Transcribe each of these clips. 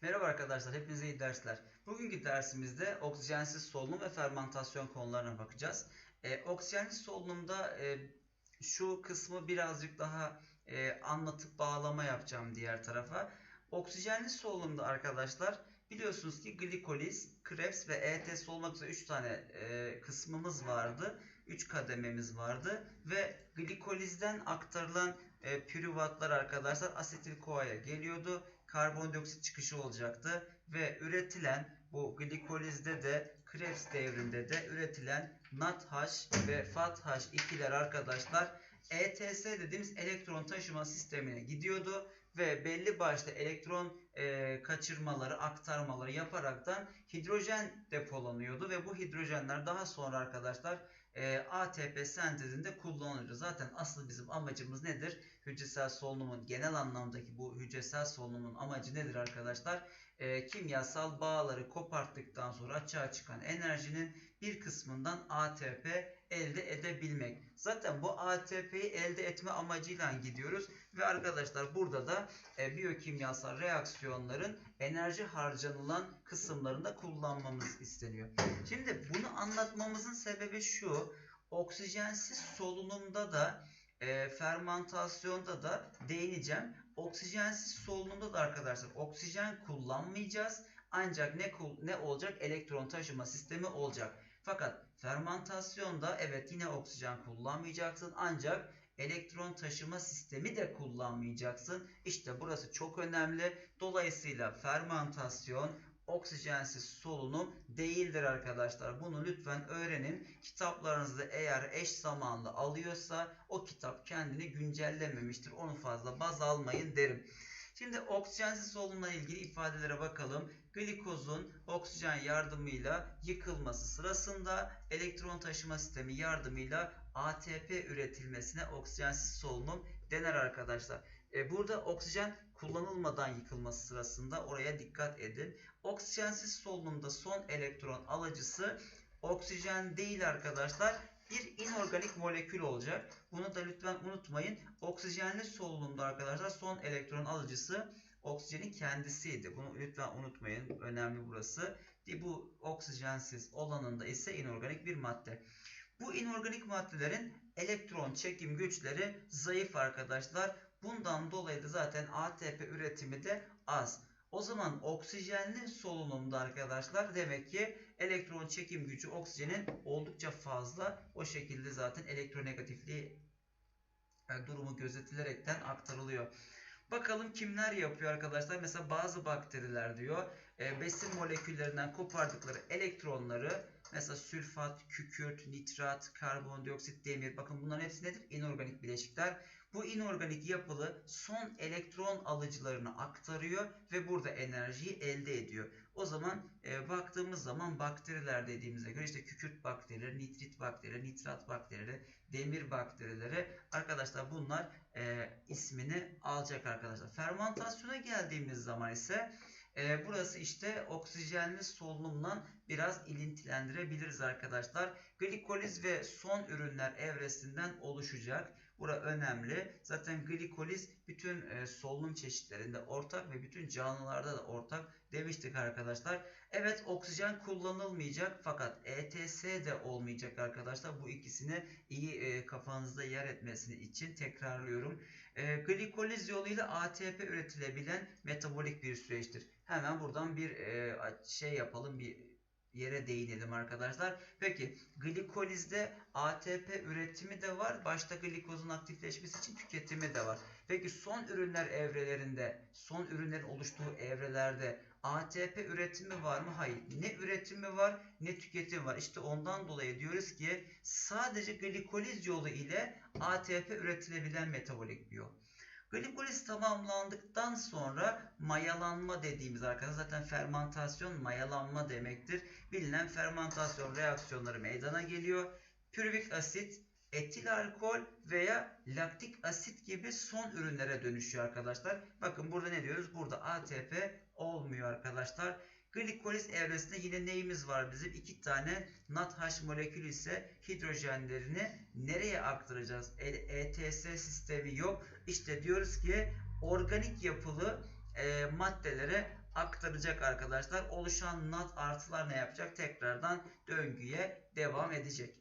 Merhaba arkadaşlar, hepinize iyi dersler. Bugünkü dersimizde oksijensiz solunum ve fermentasyon konularına bakacağız. Ee, oksijensiz solunumda e, şu kısmı birazcık daha e, anlatıp bağlama yapacağım diğer tarafa. Oksijenli solunumda arkadaşlar biliyorsunuz ki glikoliz, Krebs ve ETS olmak üzere 3 tane e, kısmımız vardı. 3 kadememiz vardı ve glikolizden aktarılan e, pürüvatlar arkadaşlar asetil CoA'ya geliyordu. Karbondioksit çıkışı olacaktı ve üretilen bu glikolizde de Krebs devrinde de üretilen NADH ve FADH2'ler arkadaşlar ETS dediğimiz elektron taşıma sistemine gidiyordu ve belli başlı elektron e, kaçırmaları, aktarmaları yaparaktan hidrojen depolanıyordu ve bu hidrojenler daha sonra arkadaşlar e, ATP sentezinde kullanılıyor. Zaten asıl bizim amacımız nedir? Hücresel solunumun genel anlamdaki bu hücresel solunumun amacı nedir arkadaşlar? E, kimyasal bağları koparttıktan sonra açığa çıkan enerjinin bir kısmından ATP elde edebilmek. Zaten bu ATP'yi elde etme amacıyla gidiyoruz ve arkadaşlar burada da e, biyokimyasal reaksiyonların enerji harcanılan kısımlarında kullanmamız isteniyor. Şimdi bunu anlatmamızın sebebi şu. Oksijensiz solunumda da e, fermentasyonda da değineceğim. Oksijensiz solunumda da arkadaşlar oksijen kullanmayacağız. Ancak ne ne olacak? Elektron taşıma sistemi olacak. Fakat fermentasyonda evet yine oksijen kullanmayacaksın ancak elektron taşıma sistemi de kullanmayacaksın. İşte burası çok önemli. Dolayısıyla fermentasyon oksijensiz solunum değildir arkadaşlar. Bunu lütfen öğrenin. Kitaplarınızda eğer eş zamanlı alıyorsa o kitap kendini güncellememiştir. Onu fazla baz almayın derim. Şimdi oksijensiz solunumla ilgili ifadelere bakalım. Glikozun oksijen yardımıyla yıkılması sırasında elektron taşıma sistemi yardımıyla ATP üretilmesine oksijensiz solunum denir arkadaşlar. E, burada oksijen kullanılmadan yıkılması sırasında oraya dikkat edin. Oksijensiz solunumda son elektron alıcısı oksijen değil arkadaşlar bir inorganik molekül olacak. Bunu da lütfen unutmayın. Oksijenli solunumda arkadaşlar son elektron alıcısı oksijenin kendisiydi. Bunu lütfen unutmayın. Önemli burası. Bu oksijensiz olanında ise inorganik bir madde. Bu inorganik maddelerin elektron çekim güçleri zayıf arkadaşlar. Bundan dolayı da zaten ATP üretimi de az. O zaman oksijenli solunumda arkadaşlar demek ki elektron çekim gücü oksijenin oldukça fazla. O şekilde zaten elektronegatifliği e, durumu gözetilerekten aktarılıyor. Bakalım kimler yapıyor arkadaşlar. Mesela bazı bakteriler diyor e, besin moleküllerinden kopardıkları elektronları mesela sülfat, kükürt, nitrat, karbondioksit, demir bakın bunların hepsi nedir? İnorganik bileşikler. Bu inorganik yapılı son elektron alıcılarını aktarıyor ve burada enerjiyi elde ediyor. O zaman e, baktığımız zaman bakteriler dediğimize göre işte kükürt bakterileri, nitrit bakterileri, nitrat bakterileri, demir bakterileri arkadaşlar bunlar e, ismini alacak arkadaşlar. Fermentasyona geldiğimiz zaman ise e, burası işte oksijenli solunumla biraz ilintilendirebiliriz arkadaşlar. Glikoliz ve son ürünler evresinden oluşacak. Bura önemli. Zaten glikoliz bütün e, solunum çeşitlerinde ortak ve bütün canlılarda da ortak demiştik arkadaşlar. Evet oksijen kullanılmayacak fakat ETS de olmayacak arkadaşlar. Bu ikisini iyi e, kafanızda yer etmesini için tekrarlıyorum. E, glikoliz yoluyla ATP üretilebilen metabolik bir süreçtir. Hemen buradan bir e, şey yapalım bir yere değinelim arkadaşlar. Peki glikolizde ATP üretimi de var. Başta glikozun aktifleşmesi için tüketimi de var. Peki son ürünler evrelerinde, son ürünlerin oluştuğu evrelerde ATP üretimi var mı? Hayır. Ne üretimi var ne tüketimi var. İşte ondan dolayı diyoruz ki sadece glikoliz yolu ile ATP üretilebilen metabolik biyo. Glikoliz tamamlandıktan sonra mayalanma dediğimiz arkadaşlar zaten fermentasyon mayalanma demektir. Bilinen fermentasyon reaksiyonları meydana geliyor. Pürvik asit, etil alkol veya laktik asit gibi son ürünlere dönüşüyor arkadaşlar. Bakın burada ne diyoruz? Burada ATP olmuyor arkadaşlar. Glikoliz evresinde yine neyimiz var bizim? İki tane NADH molekülü ise hidrojenlerini nereye aktaracağız? ETS sistemi yok. İşte diyoruz ki organik yapılı e, maddelere aktaracak arkadaşlar. Oluşan NAT artılar ne yapacak? Tekrardan döngüye devam edecek.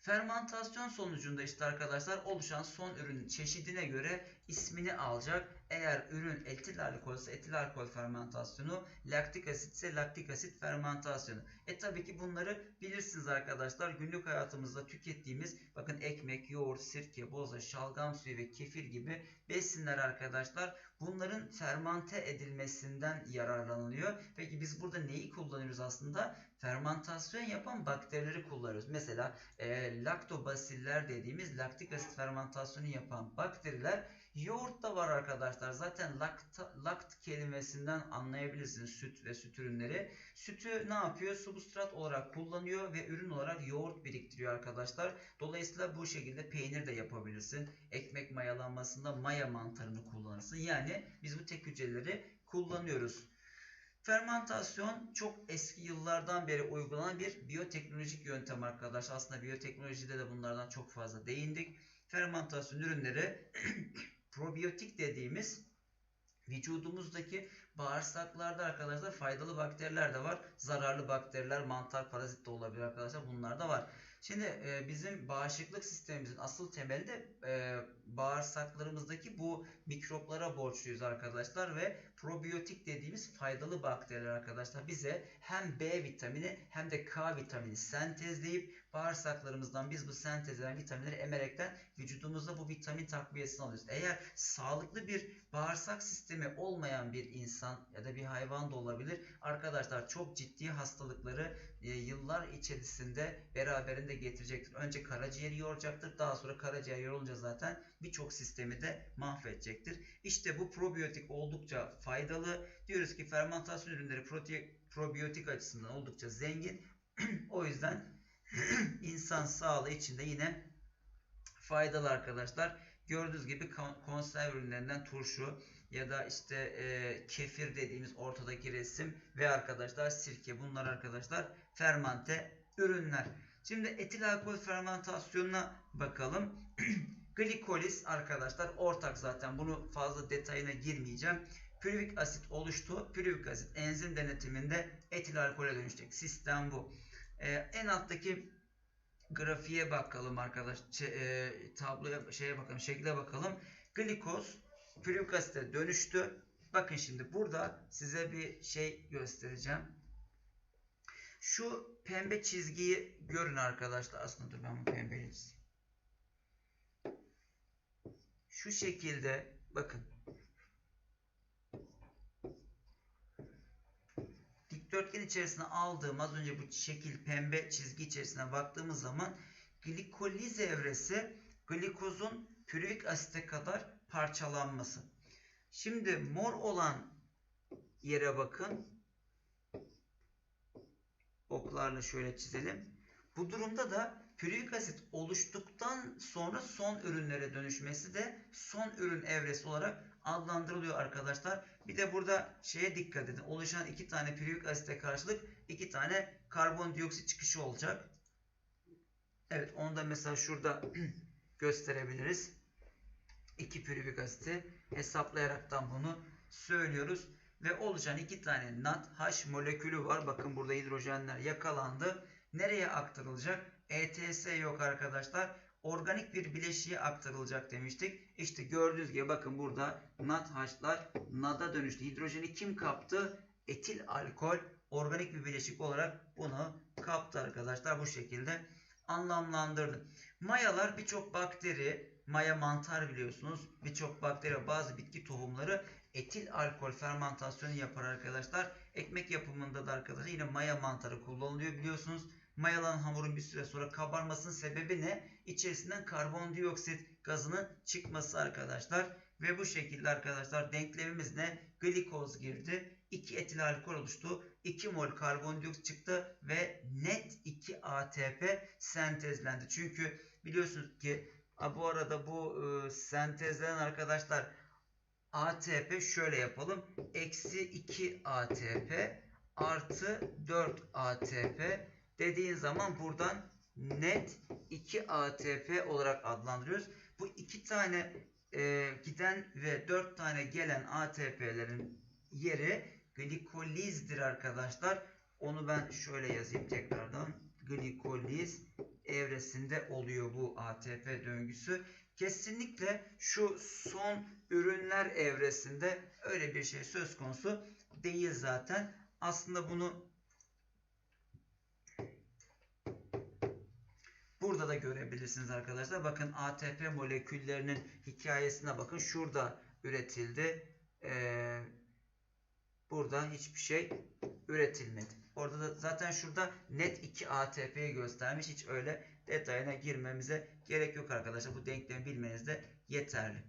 Fermantasyon sonucunda işte arkadaşlar oluşan son ürünün çeşidine göre ismini alacak. Eğer ürün etil alkol ise etil alkol fermentasyonu, laktik asit ise laktik asit fermentasyonu. E tabii ki bunları bilirsiniz arkadaşlar. Günlük hayatımızda tükettiğimiz bakın ekmek, yoğurt, sirke, boza, şalgam suyu ve kefir gibi besinler arkadaşlar. Bunların fermante edilmesinden yararlanılıyor. Peki biz burada neyi kullanıyoruz aslında? Fermentasyon yapan bakterileri kullanıyoruz. Mesela e, laktobasiller dediğimiz laktik asit fermentasyonu yapan bakteriler yoğurtta var arkadaşlar. Zaten lakt, lakt kelimesinden anlayabilirsiniz süt ve süt ürünleri. Sütü ne yapıyor? Substrat olarak kullanıyor ve ürün olarak yoğurt biriktiriyor arkadaşlar. Dolayısıyla bu şekilde peynir de yapabilirsin. Ekmek mayalanmasında maya mantarını kullanırsın. Yani biz bu tek hücreleri kullanıyoruz. Fermentasyon çok eski yıllardan beri uygulanan bir biyoteknolojik yöntem arkadaşlar. Aslında biyoteknolojide de bunlardan çok fazla değindik. Fermentasyon ürünleri probiyotik dediğimiz vücudumuzdaki bağırsaklarda arkadaşlar faydalı bakteriler de var. Zararlı bakteriler, mantar, parazit de olabilir arkadaşlar. Bunlar da var. Şimdi e, bizim bağışıklık sistemimizin asıl temeli de e, bağırsaklarımızdaki bu mikroplara borçluyuz arkadaşlar ve probiyotik dediğimiz faydalı bakteriler arkadaşlar bize hem B vitamini hem de K vitamini sentezleyip bağırsaklarımızdan biz bu sentezlenen vitaminleri emerekten vücudumuzda bu vitamin takviyesini alıyoruz. Eğer sağlıklı bir bağırsak sistemi olmayan bir insan ya da bir hayvan da olabilir arkadaşlar çok ciddi hastalıkları e, yıllar içerisinde beraberinde getirecektir. Önce karaciğeri yoracaktır. Daha sonra karaciğer yorulunca zaten birçok sistemi de mahvedecektir. İşte bu probiyotik oldukça faydalı. Diyoruz ki fermentasyon ürünleri probiyotik açısından oldukça zengin. o yüzden insan sağlığı için de yine faydalı arkadaşlar. Gördüğünüz gibi konserve ürünlerinden turşu ya da işte e, kefir dediğimiz ortadaki resim ve arkadaşlar sirke bunlar arkadaşlar fermante ürünler. Şimdi etil alkol fermentasyonuna bakalım. Glikoliz arkadaşlar ortak zaten bunu fazla detayına girmeyeceğim. Pürüvik asit oluştu. Pürüvik asit enzim denetiminde etil alkole dönüşecek. Sistem bu. Ee, en alttaki grafiğe bakalım arkadaş. Şey, e, tabloya şeye bakalım, şekle bakalım. Glikoz asite dönüştü. Bakın şimdi burada size bir şey göstereceğim. Şu pembe çizgiyi görün arkadaşlar. Aslında dur ben bu pembeyi çizeyim. Şu şekilde bakın. Dikdörtgen içerisine aldığım az önce bu şekil pembe çizgi içerisine baktığımız zaman glikoliz evresi glikozun pürüvik asite kadar parçalanması. Şimdi mor olan yere bakın. Oklarla şöyle çizelim. Bu durumda da pürüvik asit oluştuktan sonra son ürünlere dönüşmesi de son ürün evresi olarak adlandırılıyor arkadaşlar. Bir de burada şeye dikkat edin. Oluşan iki tane pürüvik asite karşılık iki tane karbondioksit çıkışı olacak. Evet onu da mesela şurada gösterebiliriz. İki pürüvik asiti hesaplayaraktan bunu söylüyoruz. Ve oluşan iki tane NADH molekülü var. Bakın burada hidrojenler yakalandı. Nereye aktarılacak? ETS yok arkadaşlar. Organik bir bileşiğe aktarılacak demiştik. İşte gördüğünüz gibi bakın burada NADH'lar NAD'a dönüştü. Hidrojeni kim kaptı? Etil alkol organik bir bileşik olarak bunu kaptı arkadaşlar. Bu şekilde anlamlandırdı. Mayalar birçok bakteri, maya mantar biliyorsunuz. Birçok bakteri, bazı bitki tohumları etil alkol fermentasyonu yapar arkadaşlar. Ekmek yapımında da arkadaşlar yine maya mantarı kullanılıyor biliyorsunuz. Mayalanan hamurun bir süre sonra kabarmasının sebebi ne? İçerisinden karbondioksit gazının çıkması arkadaşlar. Ve bu şekilde arkadaşlar denklemimiz ne? Glikoz girdi. 2 etil alkol oluştu. 2 mol karbondioksit çıktı ve net 2 ATP sentezlendi. Çünkü biliyorsunuz ki bu arada bu e, sentezlenen arkadaşlar ATP şöyle yapalım. Eksi 2 ATP artı 4 ATP dediğin zaman buradan net 2 ATP olarak adlandırıyoruz. Bu iki tane e, giden ve 4 tane gelen ATP'lerin yeri glikolizdir arkadaşlar. Onu ben şöyle yazayım tekrardan. Glikoliz evresinde oluyor bu ATP döngüsü. Kesinlikle şu son ürünler evresinde öyle bir şey söz konusu değil zaten. Aslında bunu burada da görebilirsiniz arkadaşlar. Bakın ATP moleküllerinin hikayesine bakın. Şurada üretildi. Ee, burada hiçbir şey üretilmedi. Orada da zaten şurada net 2 ATP'yi göstermiş. Hiç öyle detayına girmemize gerek yok arkadaşlar. Bu denklemi bilmeniz de yeterli.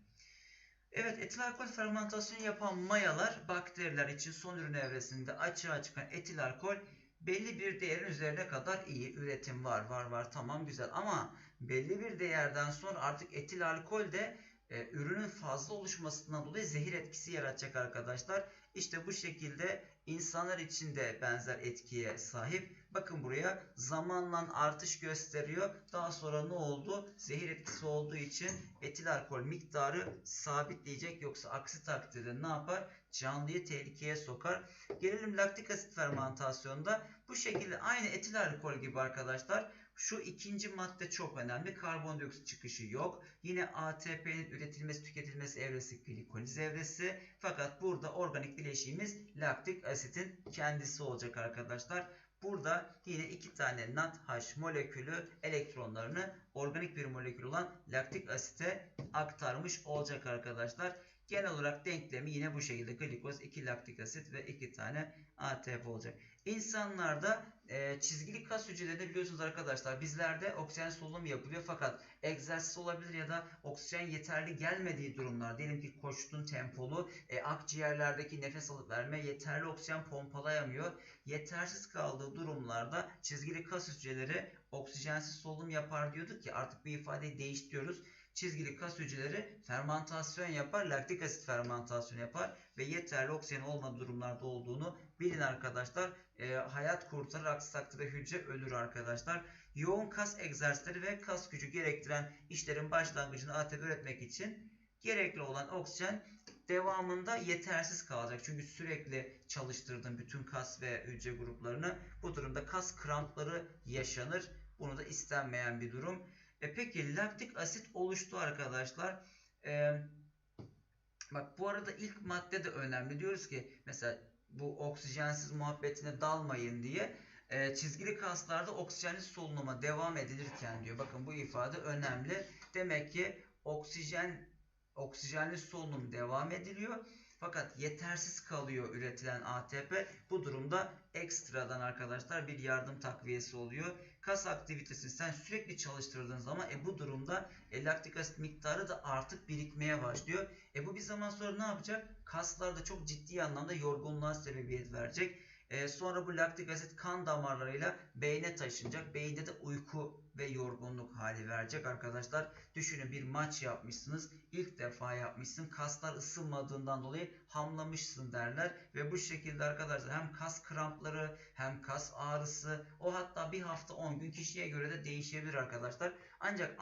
Evet etil alkol fermentasyonu yapan mayalar bakteriler için son ürün evresinde açığa çıkan etil alkol belli bir değerin üzerine kadar iyi üretim var var var tamam güzel ama belli bir değerden sonra artık etil alkol de e, ürünün fazla oluşmasından dolayı zehir etkisi yaratacak arkadaşlar. İşte bu şekilde insanlar için de benzer etkiye sahip. Bakın buraya zamanla artış gösteriyor. Daha sonra ne oldu? Zehir etkisi olduğu için etil alkol miktarı sabitleyecek. Yoksa aksi takdirde ne yapar? Canlıyı tehlikeye sokar. Gelelim laktik asit fermentasyonda. Bu şekilde aynı etil alkol gibi arkadaşlar. Şu ikinci madde çok önemli. Karbondioksit çıkışı yok. Yine ATP'nin üretilmesi tüketilmesi evresi glikoliz evresi. Fakat burada organik bileşiğimiz laktik asitin kendisi olacak arkadaşlar. Burada yine iki tane NADH molekülü elektronlarını organik bir molekül olan laktik asite aktarmış olacak arkadaşlar. Genel olarak denklemi yine bu şekilde glikoz, 2 laktik asit ve 2 tane ATP olacak. İnsanlarda e, çizgili kas hücrelerinde biliyorsunuz arkadaşlar bizlerde oksijen solunum yapılıyor fakat egzersiz olabilir ya da oksijen yeterli gelmediği durumlar diyelim ki koştun tempolu e, akciğerlerdeki nefes alıp verme yeterli oksijen pompalayamıyor. Yetersiz kaldığı durumlarda çizgili kas hücreleri oksijensiz solunum yapar diyorduk ki artık bu ifadeyi değiştiriyoruz çizgili kas hücreleri fermentasyon yapar, laktik asit fermentasyonu yapar ve yeterli oksijen olmadığı durumlarda olduğunu bilin arkadaşlar. E, hayat kurtarır, aksi takdirde hücre ölür arkadaşlar. Yoğun kas egzersizleri ve kas gücü gerektiren işlerin başlangıcını ATP üretmek için gerekli olan oksijen devamında yetersiz kalacak. Çünkü sürekli çalıştırdığın bütün kas ve hücre gruplarını bu durumda kas krampları yaşanır. Bunu da istenmeyen bir durum. E peki laktik asit oluştu arkadaşlar. E, bak bu arada ilk madde de önemli. Diyoruz ki mesela bu oksijensiz muhabbetine dalmayın diye e, çizgili kaslarda oksijenli solunuma devam edilirken diyor. Bakın bu ifade önemli. Demek ki oksijen oksijenli solunum devam ediliyor. Fakat yetersiz kalıyor üretilen ATP. Bu durumda ekstradan arkadaşlar bir yardım takviyesi oluyor. Kas aktivitesini sen sürekli çalıştırdığın zaman e, bu durumda e, laktik asit miktarı da artık birikmeye başlıyor. E, bu bir zaman sonra ne yapacak? Kaslarda çok ciddi anlamda yorgunluğa sebebiyet verecek. E, sonra bu laktik asit kan damarlarıyla beyne taşınacak. Beyinde de uyku ve yorgunluk hali verecek arkadaşlar. Düşünün bir maç yapmışsınız. ilk defa yapmışsın. Kaslar ısınmadığından dolayı hamlamışsın derler. Ve bu şekilde arkadaşlar hem kas krampları hem kas ağrısı o hatta bir hafta 10 gün kişiye göre de değişebilir arkadaşlar. Ancak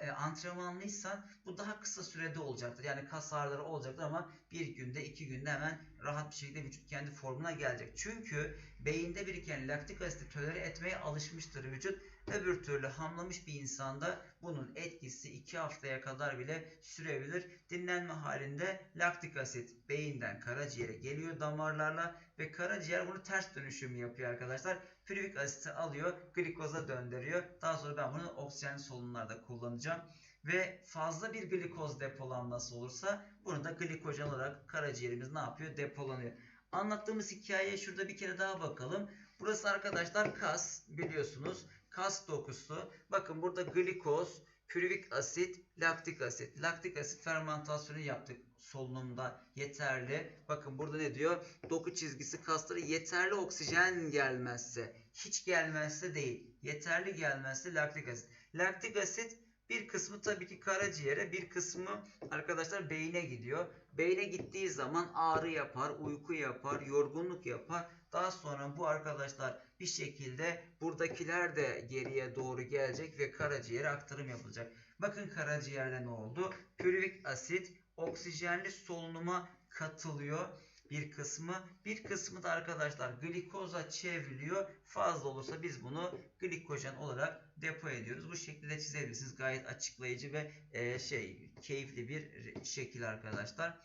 e, antrenmanlıysan bu daha kısa sürede olacaktır. Yani kas ağrıları olacaktır ama bir günde iki günde hemen rahat bir şekilde vücut kendi formuna gelecek. Çünkü beyinde biriken laktik asiti tolere etmeye alışmıştır vücut. Öbür türlü hamlamış bir insanda bunun etkisi 2 haftaya kadar bile sürebilir. Dinlenme halinde laktik asit beyinden karaciğere geliyor damarlarla ve karaciğer bunu ters dönüşüm yapıyor arkadaşlar. Pürivik asiti alıyor, glikoza döndürüyor. Daha sonra ben bunu oksijen solunumlarda kullanacağım. Ve fazla bir glikoz depolanması olursa bunu da glikojen olarak karaciğerimiz ne yapıyor? Depolanıyor. Anlattığımız hikayeye şurada bir kere daha bakalım. Burası arkadaşlar kas biliyorsunuz. Kas dokusu. Bakın burada glikoz, pürivik asit, laktik asit. Laktik asit fermentasyonu yaptık solunumda yeterli. Bakın burada ne diyor? Doku çizgisi kasları yeterli oksijen gelmezse, hiç gelmezse değil. Yeterli gelmezse laktik asit. Laktik asit bir kısmı tabii ki karaciğere, bir kısmı arkadaşlar beyne gidiyor. Beyne gittiği zaman ağrı yapar, uyku yapar, yorgunluk yapar. Daha sonra bu arkadaşlar bir şekilde buradakiler de geriye doğru gelecek ve karaciğere aktarım yapılacak. Bakın karaciğerde ne oldu? Pürivik asit oksijenli solunuma katılıyor bir kısmı. Bir kısmı da arkadaşlar glikoza çevriliyor. Fazla olursa biz bunu glikojen olarak depo ediyoruz. Bu şekilde çizebilirsiniz. Gayet açıklayıcı ve e, şey keyifli bir şekil arkadaşlar.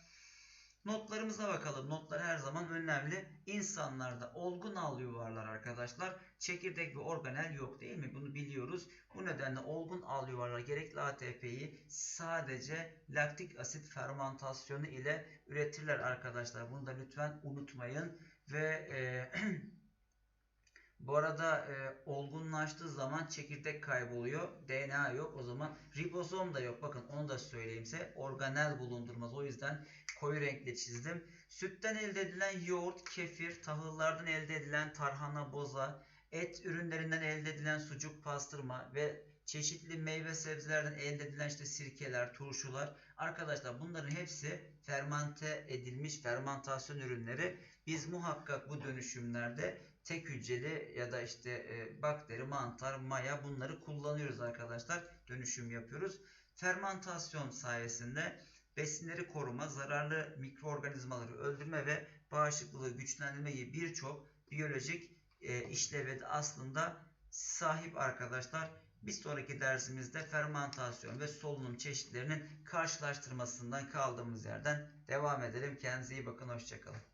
Notlarımıza bakalım. Notlar her zaman önemli. İnsanlarda olgun al yuvarlar arkadaşlar. Çekirdek ve organel yok değil mi? Bunu biliyoruz. Bu nedenle olgun al yuvarlar gerekli ATP'yi sadece laktik asit fermentasyonu ile üretirler arkadaşlar. Bunu da lütfen unutmayın. Ve e, bu arada e, olgunlaştığı zaman çekirdek kayboluyor. DNA yok. O zaman ribozom da yok. Bakın onu da söyleyeyim size. Organel bulundurmaz. O yüzden koyu renkle çizdim. Sütten elde edilen yoğurt, kefir, tahıllardan elde edilen tarhana, boza, et ürünlerinden elde edilen sucuk, pastırma ve çeşitli meyve sebzelerden elde edilen işte sirkeler, turşular. Arkadaşlar bunların hepsi fermente edilmiş fermentasyon ürünleri. Biz muhakkak bu dönüşümlerde tek hücreli ya da işte e, bakteri, mantar, maya bunları kullanıyoruz arkadaşlar. Dönüşüm yapıyoruz. Fermentasyon sayesinde besinleri koruma, zararlı mikroorganizmaları öldürme ve bağışıklığı güçlendirme gibi birçok biyolojik e, işleve de aslında sahip arkadaşlar. Bir sonraki dersimizde fermentasyon ve solunum çeşitlerinin karşılaştırmasından kaldığımız yerden devam edelim. Kendinize iyi bakın. Hoşçakalın.